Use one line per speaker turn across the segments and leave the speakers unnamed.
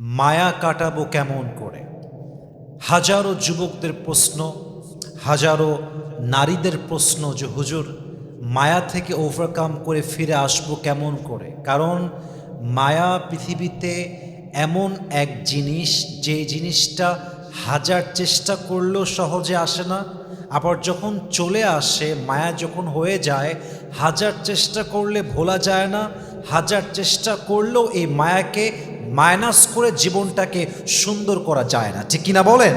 মায়া কাটাবো কেমন করে? হাজারো যুবকদের প্রশ্ন, হাজারো নারীদের প্রশ্ন যে, হুজুর, মায়া থেকে ওভারকাম করে ফিরে আসব কেমন করে? কারণ মায়া পৃথিবীতে এমন এক জিনিস, যে জিনিসটা হাজার চেষ্টা করলেও সহজে আসে না। আবার যখন চলে আসে, মায়া যখন হয়ে যায়, হাজার চেষ্টা করলে ভোলা যায় না, হাজার চেষ্টা করলেও এই মায়াকে মাইনাস করে জীবনটাকে সুন্দর করা যায় না। ঠিক কিনা বলেন?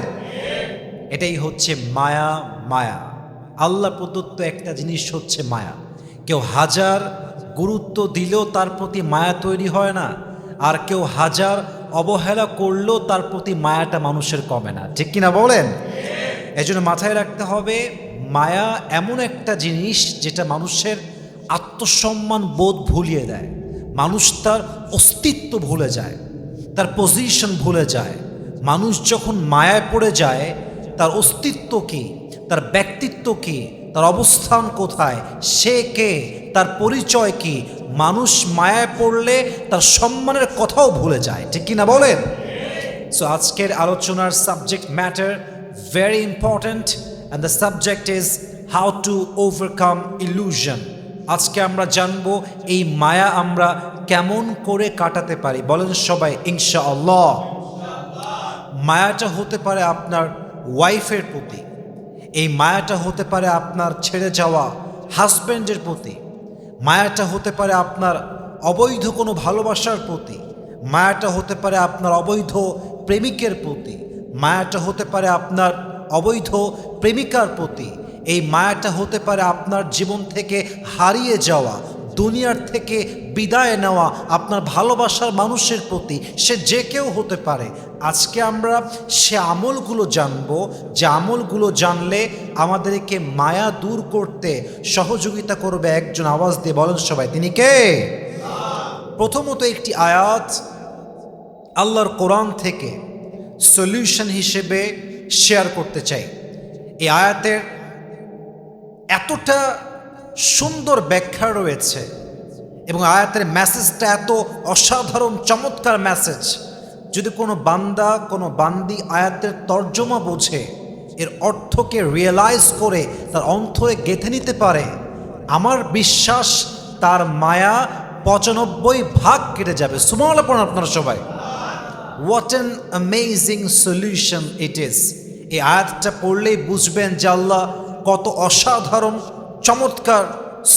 এটাই হচ্ছে মায়া মায়া। আল্লাহ প্রদত্ত একটা জিনিস হচ্ছে মায়া। কেউ হাজার গুরুত্ব দিলেও তার প্রতি মায়া তৈরি হয় না, আর কেউ হাজার অবহেলা করলেও তার প্রতি মায়াটা মানুষের কমে না। ঠিক কিনা বলেন? এই জন্য মাথায় রাখতে হবে, মায়া এমন একটা জিনিস যেটা মানুষের আত্মসম্মান বোধ ভুলিয়ে দেয়। মানুষ তার অস্তিত্ব ভুলে যায়, তার পজিশন ভুলে যায়। মানুষ যখন মায়ায় পড়ে যায়, তার অস্তিত্ব কি, তার ব্যক্তিত্ব কি, তার অবস্থান কোথায়, সে কে, তার পরিচয় কি, মানুষ মায়ায় পড়লে তার সম্মানের কথাও ভুলে যায়। ঠিক কিনা বলেন? সো আজকের আলোচনার subject matter very important and the subject is how to overcome illusion আজকে আমরা জানব এই মায়া আমরা কেমন করে কাটাতে পারি। বলেন সবাই ইনশা আল্লাহ মায়াটা হতে পারে আপনার ওয়াইফের প্রতি, এই মায়াটা হতে পারে আপনার ছেড়ে যাওয়া হাজব্যান্ডের প্রতি, মায়াটা হতে পারে আপনার অবৈধ কোনো ভালোবাসার প্রতি, মায়াটা হতে পারে আপনার অবৈধ প্রেমিকের প্রতি, মায়াটা হতে পারে আপনার অবৈধ প্রেমিকার প্রতি এই মায়াটা হতে পারে আপনার জীবন থেকে হারিয়ে যাওয়া, দুনিয়ার থেকে বিদায় নেওয়া, আপনার ভালোবাসার মানুষের প্রতি, সে যে কেউ হতে পারে। আজকে আমরা সে আমলগুলো জানব, যে আমলগুলো জানলে আমাদেরকে মায়া দূর করতে সহযোগিতা করবে একজন আওয়াজ দিয়ে বলেন সবাই, তিনি কে? প্রথমত একটি আয়াত আল্লাহর কোরআন থেকে সলিউশন হিসেবে শেয়ার করতে চাই। এই আয়াতের এতটা সুন্দর ব্যাখ্যা রয়েছে এবং আয়াতের মেসেজটা এত অসাধারণ, চমৎকার মেসেজ যদি কোনো বান্দা, কোনো বান্দি আয়াতের তর্জমা বোঝে, এর অর্থকে রিয়েলাইজ করে, তার অন্তরে গেঁথে নিতে পারে, আমার বিশ্বাস তার মায়া পঁচানব্বই ভাগ কেটে যাবে। সুমলাপন আপনারা সবাই। What an amazing solution it is এই আয়াতটা পড়লেই বুঝবেন যে আল্লাহ কত অসাধারণ চমৎকার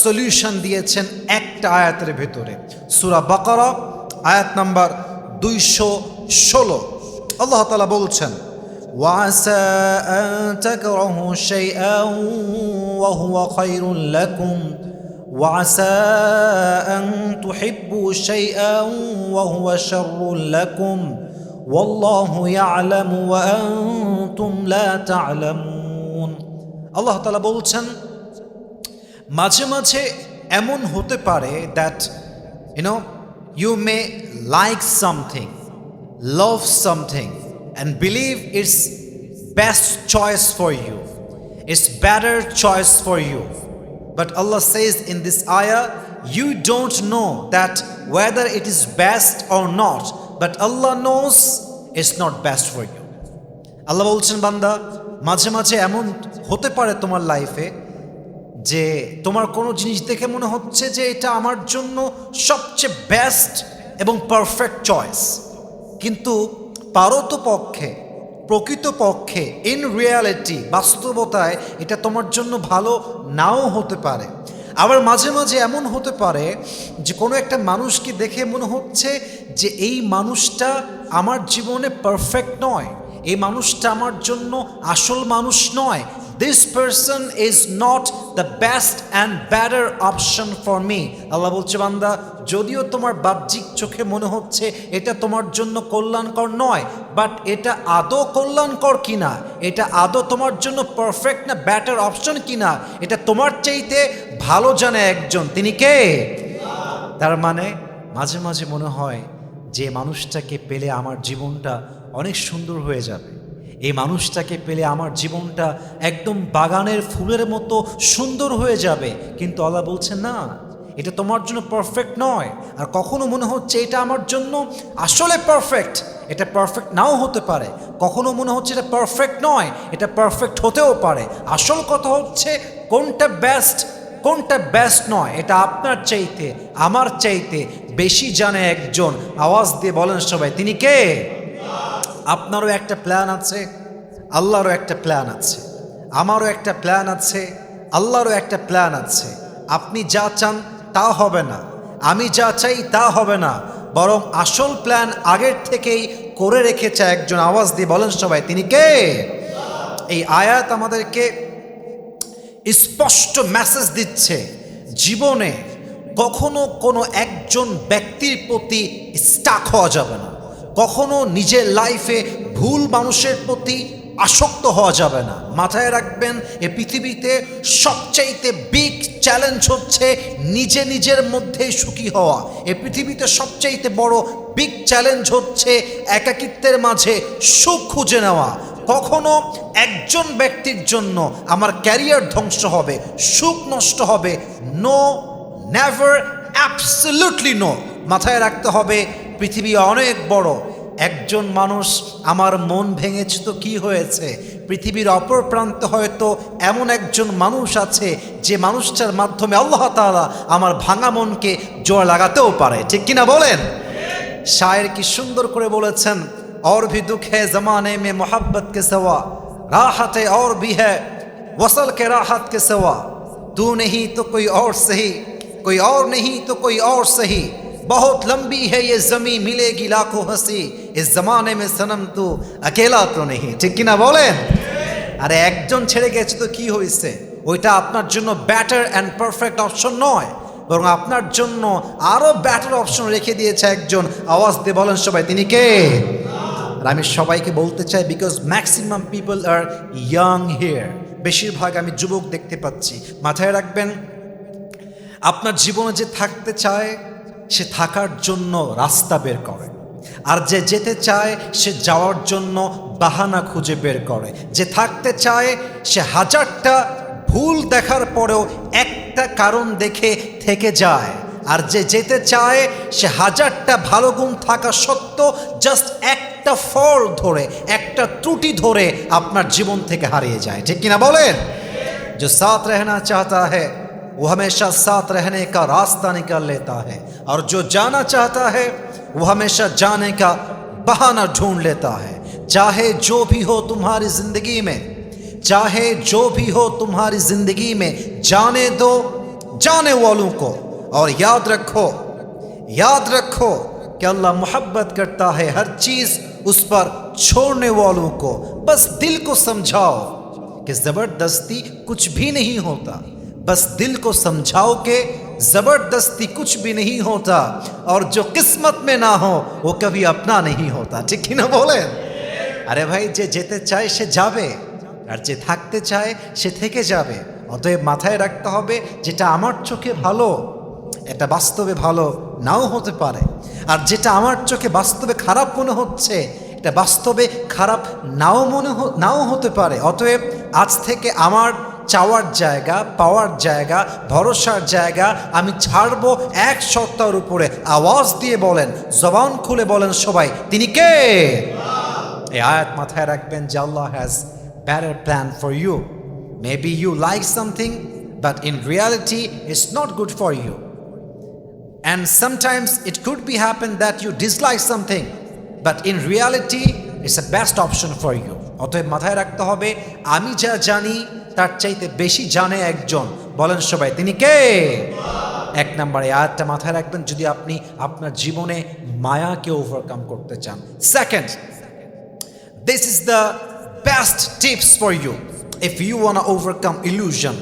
সলিউশন দিয়েছেন একটা আয়াতের ভেতরে সুরা বাকারা আয়াত নাম্বার দুইশো ষোলো আল্লাহ তালা বলছেন وعسى أن تكرهوا شيئا وهو خير لكم وعسى أن تحبوا شيئا وهو شر لكم والله يعلم وأنتم لا تعلمون আল্লাহ তালা বলছেন মাঝে মাঝে এমন হতে পারে that you know you may like something love something and believe it's best choice for you it's better choice for you But Allah says in this ayah, you don't know that whether it is best or not, but Allah knows it's not best for you. Allah বলছেন বান্দা মাঝে মাঝে এমন হতে পারে তোমার লাইফে যে তোমার কোনো জিনিস দেখে মনে হচ্ছে যে এটা আমার জন্য সবচেয়ে বেস্ট এবং পারফেক্ট চয়েস কিন্তু পারত পক্ষে প্রকৃতপক্ষে ইন রিয়ালিটি বাস্তবতায় এটা তোমার জন্য ভালো নাও হতে পারে। আবার মাঝে মাঝে এমন হতে পারে যে কোনো একটা মানুষকে দেখে মনে হচ্ছে যে এই মানুষটা আমার জীবনে পারফেক্ট নয়, এই মানুষটা আমার জন্য আসল মানুষ নয় this person is not the best and better option for me Allah বলছে, বান্দা, যদিও তোমার বাহ্যিক চোখে মনে হচ্ছে এটা তোমার জন্য কল্যাণকর নয় বাট এটা আদৌ কল্যাণকর কিনা? এটা আদৌ তোমার জন্য পারফেক্ট না ব্যাটার অপশন কিনা? এটা তোমার চাইতে ভালো জানে একজন। তিনি কে? তার মানে মাঝে মাঝে মনে হয় যে মানুষটাকে পেলে আমার জীবনটা অনেক সুন্দর হয়ে যাবে। এই মানুষটাকে পেলে আমার জীবনটা একদম বাগানের ফুলের মতো সুন্দর হয়ে যাবে। কিন্তু আল্লাহ বলছে, না, এটা তোমার জন্য পারফেক্ট নয়। আর কখনো মনে হচ্ছে এটা আমার জন্য আসলে পারফেক্ট এটা পারফেক্ট নাও হতে পারে। কখনো মনে হচ্ছে এটা পারফেক্ট নয়, এটা পারফেক্ট হতেও পারে। আসল কথা হচ্ছে, কোনটা বেস্ট কোনটা বেস্ট নয়, এটা আপনার চাইতে, আমার চাইতে বেশি জানে একজন। আওয়াজ দিয়ে বলেন সবাই, তিনি কে? আপনারও একটা প্ল্যান আছে, আল্লাহরও একটা প্ল্যান আছে, আমারও একটা প্ল্যান আছে, আল্লাহরও একটা প্ল্যান আছে। আপনি যা চান তা হবে না, আমি যা চাই তা হবে না, বরং আসল প্ল্যান আগের থেকেই করে রেখেছে একজন আওয়াজ দিয়ে বলেন সবাই, তিনি কে? এই আয়াত আমাদেরকে স্পষ্ট মেসেজ দিচ্ছে, জীবনে কখনো কোনো একজন ব্যক্তির প্রতি স্টাক হওয়া যাবে না। কখনো নিজের লাইফে ভুল মানুষের প্রতি আসক্ত হওয়া যাবে না। মাথায় রাখবেন, এ পৃথিবীতে সবচাইতে বিগ চ্যালেঞ্জ হচ্ছে নিজে নিজের মধ্যেই সুখী হওয়া। এ পৃথিবীতে সবচাইতে বড় বিগ চ্যালেঞ্জ হচ্ছে একাকিত্বের মাঝে সুখ খুঁজে নেওয়া। কখনো একজন ব্যক্তির জন্য আমার ক্যারিয়ার ধ্বংস হবে, সুখ নষ্ট হবে। নো নেভার অ্যাবসলিউটলি নো মাথায় রাখতে হবে পৃথিবী অনেক বড় একজন মানুষ আমার মন ভেঙেছে তো কি হয়েছে পৃথিবীর অপর প্রান্তে হয়তো এমন একজন মানুষ আছে যে মানুষটার মাধ্যমে আল্লাহ তাআলা আমার ভাঙা মনকে জোর লাগাতেও পারে ঠিক কিনা বলেন শায়ের কি সুন্দর করে বলেছেন और भी दुख है जमाने में मोहब्बत के सवा राहत है और भी है वसल के राहत के सवा तू नहीं तो कोई और सही कोई और नहीं तो कोई और सही बहुत लंबी है ये जमी मिलेगी लाखों हंसी इस जमाने में सनम तू अकेला तो नहीं ঠিক কিনা বলেন আরে একজন ছেড়ে গেছে তো কি হয়েছে ওইটা আপনার জন্য ব্যাটার অ্যান্ড পারফেক্ট অপশন নয় বরং আপনার জন্য আরও ব্যাটার অপশন রেখে দিয়েছে একজন আওয়াজ দিয়ে বলেন সবাই তিনি কে আর আমি সবাইকে বলতে চাই because maximum people are young here বেশিরভাগ আমি যুবক দেখতে পাচ্ছি মাথায় রাখবেন আপনার জীবনে যে থাকতে চায় সে থাকার জন্য রাস্তা বের করে। আর যে যেতে চায়, সে যাওয়ার জন্য বাহানা খুঁজে বের করে। যে থাকতে চায়, সে হাজারটা ভুল দেখার পরেও একটা কারণ দেখে থেকে যায়। আর যে যেতে চায়, সে হাজারটা ভালো গুণ থাকা সত্ত্বেও জাস্ট একটা ফল ধরে, একটা ত্রুটি ধরে আপনার জীবন থেকে হারিয়ে যায়। ঠিক কিনা বলেন? যে সাথ রেহনা চাহতা হ্যাঁ वो हमेशा साथ रहने का रास्ता निकाल लेता है और जो जाना चाहता है, वो हमेशा जाने का बहाना ढूंढ लेता है। चाहे जो भी हो तुम्हारी ज़िंदगी में, चाहे जो भी हो तुम्हारी ज़िंदगी में, जाने दो, जाने वालों को। और याद रखो याद रखो कि अल्लाह मोहब्बत करता है हर चीज़ उस पर छोड़ने वालों को। बस दिल को समझाओ कि ज़बरदस्ती कुछ भी नहीं होता। बस दिल को समझाओ कि जबरदस्ती कुछ भी नहीं होता और जो किस्मत में ना हो वो कभी अपना नहीं होता ठीक ही ना बोले আরে ভাই যে যেতে চায় সে যাবে আর যে থাকতে চায় সে থেকে যাবে অতএব মাথায় রাখতে হবে যেটা আমার চোখে ভালো এটা বাস্তবে ভালো নাও হতে পারে আর যেটা আমার চোখে বাস্তবে খারাপ মনে হচ্ছে এটা বাস্তবে খারাপ নাও মনে হ- নাও হতে পারে অতএব আজ থেকে আমার চাওয়ার জায়গা পাওয়ার জায়গা ভরসার জায়গা আমি ছাড়বো এক সত্তার উপরে। আওয়াজ দিয়ে বলেন জবান খুলে বলেন সবাই তিনি কে? এই আয়াত মাথায় রাখবেন যে Allah has better plan for you maybe you like something but in reality it's not good for you And sometimes it could be happen that you dislike something, but in reality, it's the best option for you. অতএব মাথায় রাখতে হবে, আমি যা জানি, তার চাইতে বেশি জানে একজন। বলেন সবাই, তিনি কে? এক নম্বরে আয়াতটা মাথায় রাখবেন, যদি আপনি আপনার জীবনে মায়াকে ওভারকাম করতে চান। Second This is the best tips for you if you want overcome illusion.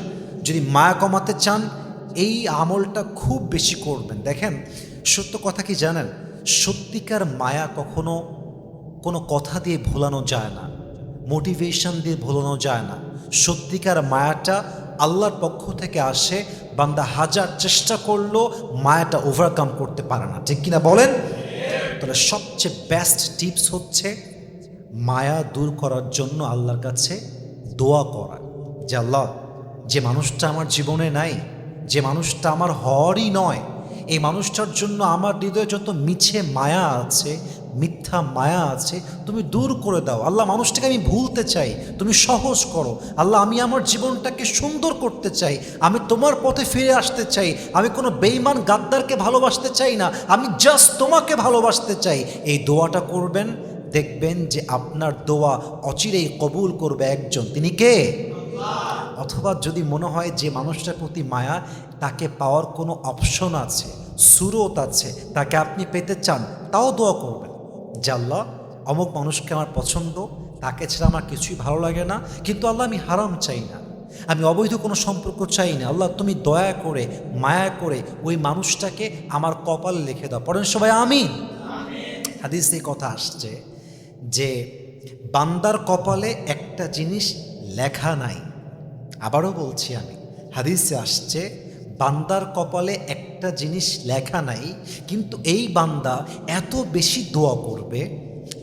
যদি মায়া কমাতে চান, এই আমলটা খুব বেশি করবেন। দেখেন, সত্য কথা কি জানেন? সত্যিকার মায়া কখনো কোনো কথা দিয়ে ভোলানো যায় না। মোটিভেশন দিয়ে ভোলানো যায় না। সত্যিকার মায়াটা আল্লাহর পক্ষ থেকে আসে, বান্দা হাজার চেষ্টা করলেও মায়াটা ওভারকাম করতে পারে না। ঠিক কিনা বলেন? তাহলে সবচেয়ে বেস্ট টিপস হচ্ছে মায়া দূর করার জন্য আল্লাহর কাছে দোয়া করা। যে আল্লাহ, যে মানুষটা আমার জীবনে নাই, যে মানুষটা আমার হওয়ারই নয়, এই মানুষটার জন্য আমার হৃদয়ে যত মিছে মায়া আছে মিথ্যা মায়া আছে তুমি দূর করে দাও। আল্লাহ মানুষটাকে আমি ভুলতে চাই তুমি সহজ করো। আল্লাহ আমি আমার জীবনটাকে সুন্দর করতে চাই আমি তোমার পথে ফিরে আসতে চাই আমি কোনো বেইমান গাদ্দারকে ভালোবাসতে চাই না আমি জাস্ট তোমাকে ভালোবাসতে চাই। এই দোয়াটা করবেন দেখবেন যে আপনার দোয়া অচিরেই কবুল করবে একজন। তিনি কে? অথবা যদি মনে হয় যে মানুষটার প্রতি মায়া তাকে পাওয়ার কোনো অপশন আছে সুরত আছে তাকে আপনি পেতে চান তাও দোয়া করবেন। যে আল্লাহ অমুক মানুষকে আমার পছন্দ তাকে ছাড়া আমার কিছুই ভালো লাগে না কিন্তু আল্লাহ আমি হারাম চাই না। আমি অবৈধ কোনো সম্পর্ক চাই না। আল্লাহ তুমি দয়া করে মায়া করে ওই মানুষটাকে আমার কপাল লিখে দাও। পড়েন সবাই আমি হাদিস এই কথা আসছে যে বান্দার কপালে একটা জিনিস লেখা নাই। আবারও বলছি আমি হাদিসে আসছে বান্দার কপালে একটা জিনিস লেখা নাই, কিন্তু এই বান্দা এত বেশি দোয়া করবে,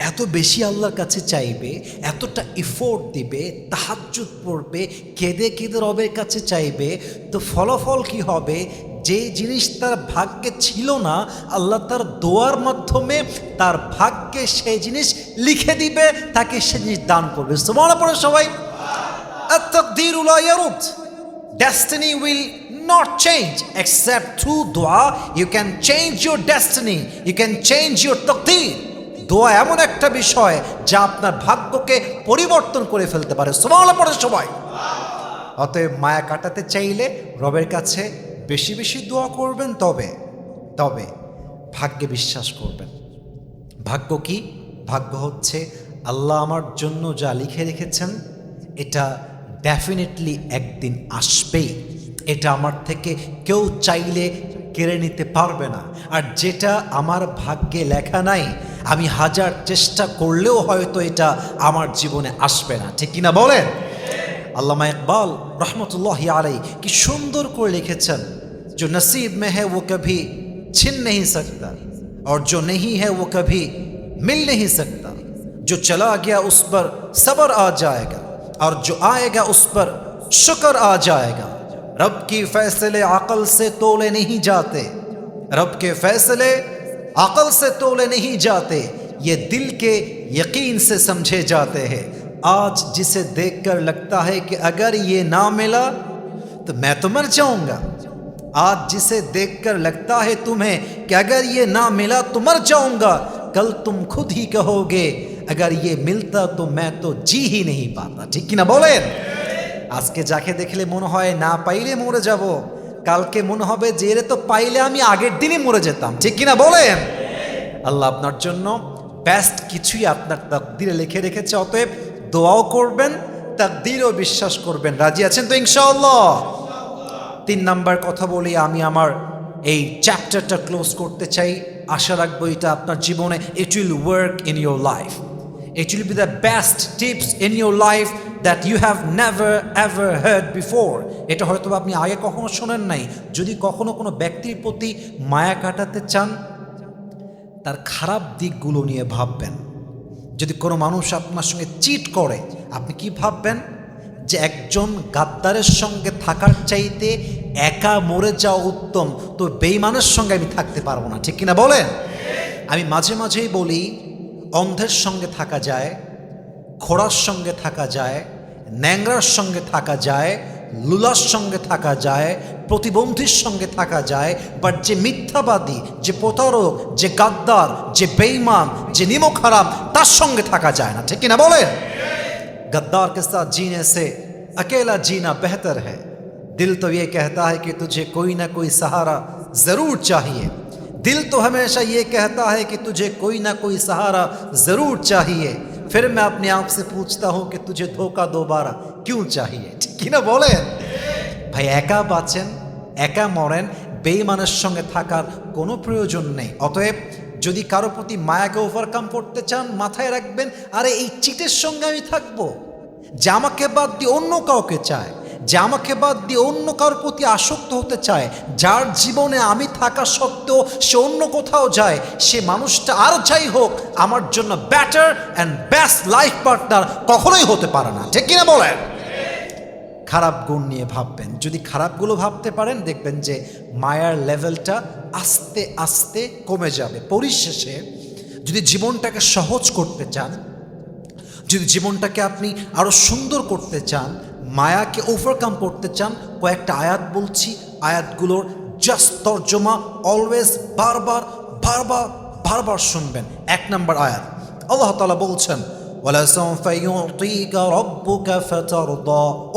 এত বেশি আল্লাহর কাছে চাইবে, এতটা ইফোর্ট দিবে তাহাজুত পড়বে, কেঁদে কেঁদে রবের কাছে চাইবে, তো ফলাফল কি হবে? যে জিনিস তার ভাগ্যে ছিল না, আল্লাহ তার দোয়ার মাধ্যমে তার ভাগ্যে সেই জিনিস লিখে দিবে, তাকে সে জিনিস দান করবে। মনে পড়ে সবাই। Destiny will not change except through dua. You can change your destiny. You can change your taqdir দোয়া এমন একটা বিষয় যা আপনার ভাগ্যকে পরিবর্তন করে ফেলতে পারে। সুবহানাল্লাহ পড়ে সবাই। অতএব মায়া কাটাতে চাইলে রবের কাছে বেশি বেশি দোয়া করবেন, তবে তবে ভাগ্যে বিশ্বাস করবেন। ভাগ্য কি? ভাগ্য হচ্ছে আল্লাহ আমার জন্য যা লিখে রেখেছেন, এটা ডেফিনেটলি একদিন আসবেই। এটা আমার থেকে কেউ চাইলে কেড়ে নিতে পারবে না আর যেটা আমার ভাগ্যে লেখা নাই আমি হাজার চেষ্টা করলেও হয়তো এটা আমার জীবনে আসবে না ঠিক কিনা বলেন আল্লামা ইকবাল রহমতুল্লাহ আলাই কি সুন্দর করে লিখেছেন जो नसीब में है वो कभी छिन नहीं सकता और जो नहीं है वो कभी मिल नहीं सकता जो चला गया उस पर सबर आ जाएगा और जो आएगा उस पर शुक्र आ जाएगा रब की फैसले अकल से तोले नहीं जाते। रब के फैसले अकल से तोले नहीं जाते। ये दिल के यकीन से समझे जाते हैं। आज जिसे देखकर लगता है कि अगर ये ना मिला तो मैं तो मर जाऊँगा। आज जिसे देखकर लगता है तुम्हें कि अगर ये ना मिला तो मर जाऊँगा। कल तुम खुद ही कहोगे, अगर ये मिलता तो मैं तो जी ही नहीं पाता। ठीक है ना बोले? আজকে যাকে দেখলে মনে হয় না পাইলে মরে যাব, কালকে মনে হবে যে এরে তো পাইলে আমি আগের দিনই মরে যেতাম। ঠিক কিনা বলেন? আল্লাহ আপনার জন্য বেস্ট কিছুই আপনার তাকদিরে লিখে রেখেছে, অতএব দোয়াও করবেন, তাকদিরও বিশ্বাস করবেন। রাজি আছেন তো ইনশাআল্লাহ? তিন নাম্বার কথা বলি, আমি আমার এই চ্যাপ্টারটা ক্লোজ করতে চাই। আশা রাখব এটা আপনার জীবনে it will work in your life it will be the best tips in your life that you have never ever heard before এটা হয়তো আপনি আগে কখনো শোনেন নাই। যদি কখনো কোনো ব্যক্তির প্রতি মায়া কাটাতে চান, তার খারাপ দিকগুলো নিয়ে ভাববেন। যদি কোনো মানুষ আপনার সঙ্গে চিট করে, আপনি কি ভাববেন? যে একজন গাদ্দারের সঙ্গে থাকার চাইতে একা মরে যাওয়া উত্তম। তো বেইমানের সঙ্গে আমি থাকতে পারব না। ঠিক কিনা বলেন? আমি মাঝে মাঝেই বলি, অন্ধের সঙ্গে থাকা যায়। খোড়ার সঙ্গে থাকা যায় ন্যাংরার সঙ্গে থাকা যায় লুলার সঙ্গে থাকা যায় প্রতিবন্ধীর সঙ্গে থাকা যায় বাট যে মিথ্যাবাদী যে প্রতারক যে গাদ্দার যে বেইমান যে নিমক হারাম তার সঙ্গে থাকা যায় না ঠিক কিনা বলেন गद्दार के साथ जीने से अकेला जीना बेहतर है दिल तो ये कहता है कि तुझे कोई ना कोई सहारा ज़रूर चाहिए दिल तो हमेशा ये कहता है कि तुझे कोई ना कोई सहारा ज़रूर चाहिए फिर मैं अपने आप से पूछता हूँ कि तुझे धोखा दोबारा क्यों चाहिए ঠিক না বলেন ভাই একা বাঁচেন একা মরেন বেইমানের সঙ্গে থাকার কোনো প্রয়োজন নেই অতএব যদি কারো প্রতি মায়াকে ওভারকাম করতে চান মাথায় রাখবেন আরে এই চিটের সঙ্গে আমি থাকবো যে আমাকে বাদ দিয়ে অন্য কাউকে চায় যে আমাকে বাদ দিয়ে অন্য কারোর প্রতি আসক্ত হতে চায়, যার জীবনে আমি থাকা সত্ত্বেও সে অন্য কোথাও যায়, সে মানুষটা আর যাই হোক, আমার জন্য better and best life partner কখনোই হতে পারে না। ঠিক কিনা বলেন? খারাপ গুণ নিয়ে ভাববেন। যদি খারাপগুলো ভাবতে পারেন, দেখবেন যে মায়ার লেভেলটা আস্তে আস্তে কমে যাবে। পরিশেষে, যদি জীবনটাকে সহজ করতে চান, যদি জীবনটাকে আপনি আরও সুন্দর করতে চান মায়াকে ওভারকাম করতে চান কয়েকটা আয়াত বলছি আয়াতগুলোর জাস্ট তর্জমা অলওয়েজ বারবার বারবার বারবার শুনবেন এক নম্বর আয়াত আল্লাহ তালা বলছেন Oh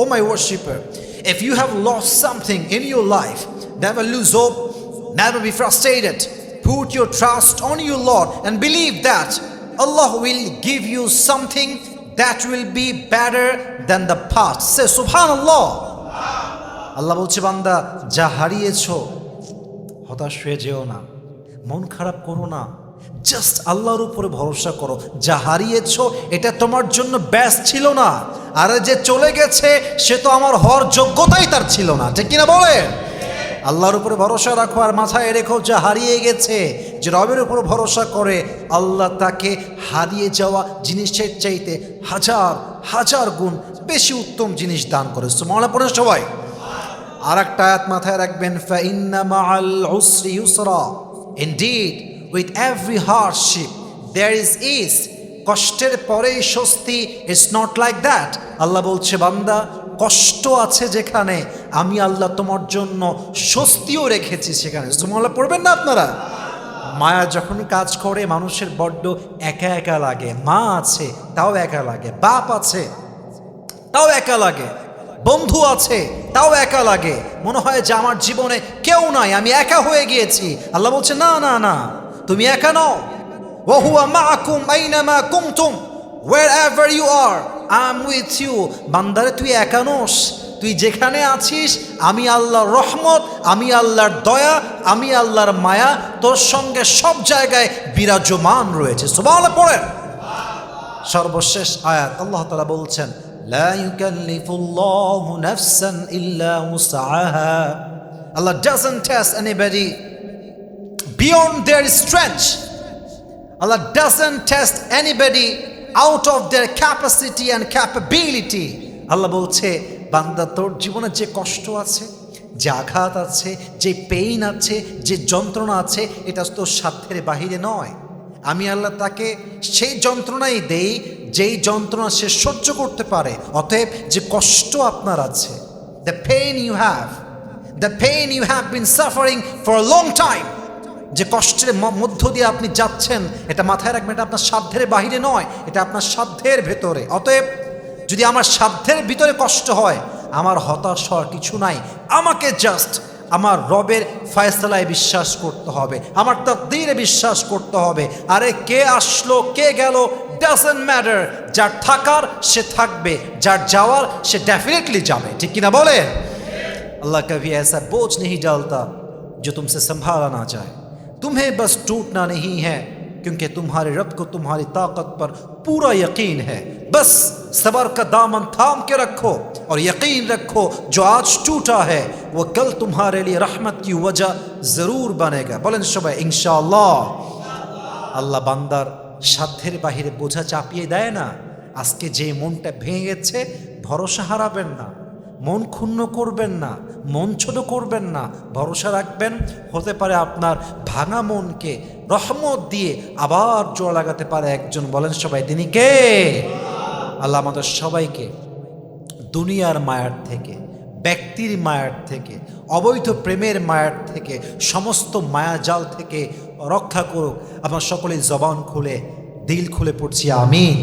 my worshiper, if you have lost something in your life, never lose hope, never be frustrated. Put your trust on your Lord and believe that Allah will give you something that will be better than the past. সে সুফান আল্লাহ বলছে, বান্দা, যা হারিয়েছ, হতাশ হয়ে যেও না। মন খারাপ করো না। জাস্ট আল্লাহর উপরে ভরসা করো। যা হারিয়েছ, এটা তোমার জন্য ব্যাস ছিল না। আর যে চলে গেছে, সে তো আমার হওয়ার যোগ্যতাই তার ছিল না। ঠিক কিনা বলে আল্লাহর উপরে ভরসা রাখো আর মাথায় রেখো যা হারিয়ে গেছে, যে রবের উপর ভরসা করে, আল্লাহ তাকে হারিয়ে যাওয়া জিনিসের চাইতে হাজার হাজার গুণ বেশি উত্তম জিনিস দান করে। মনে পড়ে সবাই। আর একটা আয়াত মাথায় রাখবেন indeed with every hardship there is ease কষ্টের পরেই স্বস্তি it's not like that Allah বলছে, বান্দা কষ্ট আছে যেখানে, আমি আল্লাহ তোমার জন্য স্বস্তিও রেখেছি সেখানে। সুমল্লা পড়বেন না আপনারা? মায়া যখন কাজ করে, মানুষের বড্ড একা একা লাগে। মা আছে, তাও একা লাগে। বাপ আছে, তাও একা লাগে। বন্ধু আছে, তাও একা লাগে। মনে হয় যে আমার জীবনে কেউ নাই, আমি একা হয়ে গিয়েছি। আল্লাহ বলছে, না না না, তুমি একা নও। ওহুয়া মাকুম, আইনামা কুমতুম। Wherever you are am with you বান্দারে, তুই একানোস তুই যেখানে আছিস, আমি আল্লাহর রহমত, আমি আল্লাহর দয়া, আমি আল্লাহর মায়া, তোর সঙ্গে সব জায়গায় বিরাজমান রয়েছে। সোমাল পড়েন। সর্বশেষ আয়াত। আল্লাহ তালা বলছেন Allah doesn't has anybody beyond their strength Allah doesn't test anybody out of their capacity and capability. Allah বলছে, বান্দা, তোর জীবনে যে কষ্ট আছে, যে আঘাত আছে, যে পেইন আছে, যে যন্ত্রণা আছে, এটা তোর সাধ্যের বাহিরে নয়। আমি আল্লাহ তাকে সেই যন্ত্রণাই দেই, যেই যন্ত্রণা সে সহ্য করতে পারে, অতএব যে কষ্ট আপনার আছে the pain you have the pain you have been suffering for long time যে কষ্টের ম- মধ্য দিয়ে আপনি যাচ্ছেন এটা মাথায় রাখবেন এটা আপনার সাধ্যের বাহিরে নয় এটা আপনার সাধ্যের ভেতরে অতএব যদি আমার সাধ্যের ভিতরে কষ্ট হয় আমার হতাশ হওয়ার কিছু নাই আমাকে জাস্ট আমার রবের ফয়সলায় বিশ্বাস করতে হবে আমার তকদিরে বিশ্বাস করতে হবে আরে কে আসলো কে গেল ডাজেন্ট ম্যাটার যার থাকার সে থাকবে যার যাওয়ার সে ডেফিনেটলি যাবে ঠিক কিনা বলে अल्लाह कभी ऐसा बोझ नहीं डालता जो तुमसे संभाला ना जाए तुम्हें बस टूटना नहीं है क्योंकि तुम्हारे रब को तुम्हारी ताकत पर पूरा यकीन है बस सबर का दामन थाम के रखो और यकीन रखो जो आज टूटा है वो कल तुम्हारे लिए रहमत की वजह जरूर बनेगा बोलें सुबह इंशाल्लाह আল্লাহ বান্দার সাধ্যের বাহিরে বোঝা চাপিয়ে দেয় না আজকে যে মনটা ভেঙে গেছে ভরসা হারাবেন না মন ক্ষুণ্ণ করবেন না, মন ছোট করবেন না, ভরসা রাখবেন। হতে পারে আপনার ভাঙা মনকে রহমত দিয়ে আবার জোড়া লাগাতে পারে একজন। বলেন সবাই, তিনি কে? আল্লাহ আমাদের সবাইকে দুনিয়ার মায়ার থেকে, ব্যক্তির মায়ার থেকে, অবৈধ প্রেমের মায়ার থেকে, সমস্ত মায়াজাল থেকে রক্ষা করুক। আমরা সকলে জবান খুলে, দিল খুলে পড়ছি, আমিন।